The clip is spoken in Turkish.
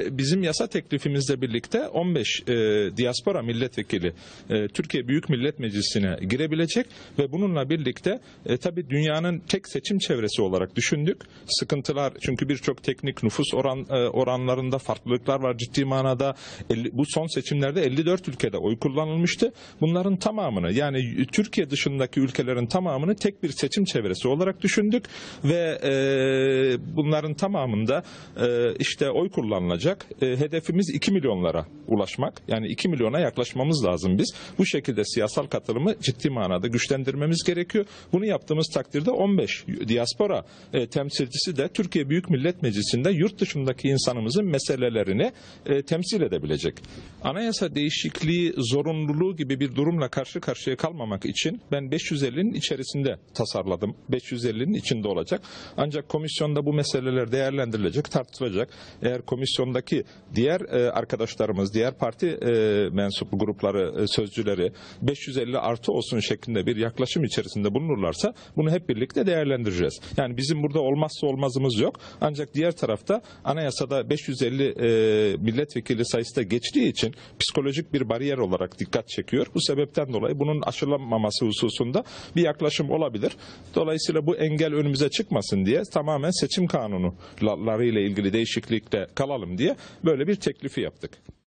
Bizim yasa teklifimizle birlikte 15 e, diaspora milletvekili e, Türkiye Büyük Millet Meclisi'ne girebilecek ve bununla birlikte e, tabii dünyanın tek seçim çevresi olarak düşündük. Sıkıntılar çünkü birçok teknik nüfus oran e, oranlarında farklılıklar var ciddi manada. 50 bu son seçimlerde 54 ülkede oy kullanılmıştı. Bunların tamamını yani Türkiye dışındaki ülkelerin tamamını tek bir seçim çevresi olarak düşündük ve e, bunların tamamında e, işte oy kullanılacak. E, hedefimiz 2 milyonlara ulaşmak. Yani 2 milyona yaklaşmamız lazım biz. Bu şekilde siyasal katılımı ciddi manada güçlendirmemiz gerekiyor. Bunu yaptığımız takdirde 15 diaspora e, temsilcisi de Türkiye Büyük Millet Meclisi'nde yurt dışındaki insanımızın meselelerini e, temsil edebilecek. Anayasa değişikliği zorunluluğu gibi bir durumla karşı karşıya kalmamak için ben 550'nin içerisinde tasarladım. 550'nin içinde olacak. Ancak komisyonda bu meseleler değerlendirilecek, tartışılacak. Eğer komisyondaki diğer e, arkadaşlarımız, diğer parti e, mensup grupları, e, sözcüleri 550 artı olsun şeklinde bir yaklaşım içerisinde bulunurlarsa bunu hep birlikte değerlendireceğiz. Yani bizim burada olmazsa olmazımız yok. Ancak diğer tarafta anayasada 550 e, milletvekili sayısı da geçtiği için psikolojik bir bariyer olarak dikkat çekiyor. Bu sebepten dolayı bunun aşılanmaması hususunda bir yaklaşım olabilir. Dolayısıyla bu engel önümüze çıkmasın diye tamamen seçim kanunları ile ilgili değişiklikle kalalım diye böyle bir teklifi yaptık.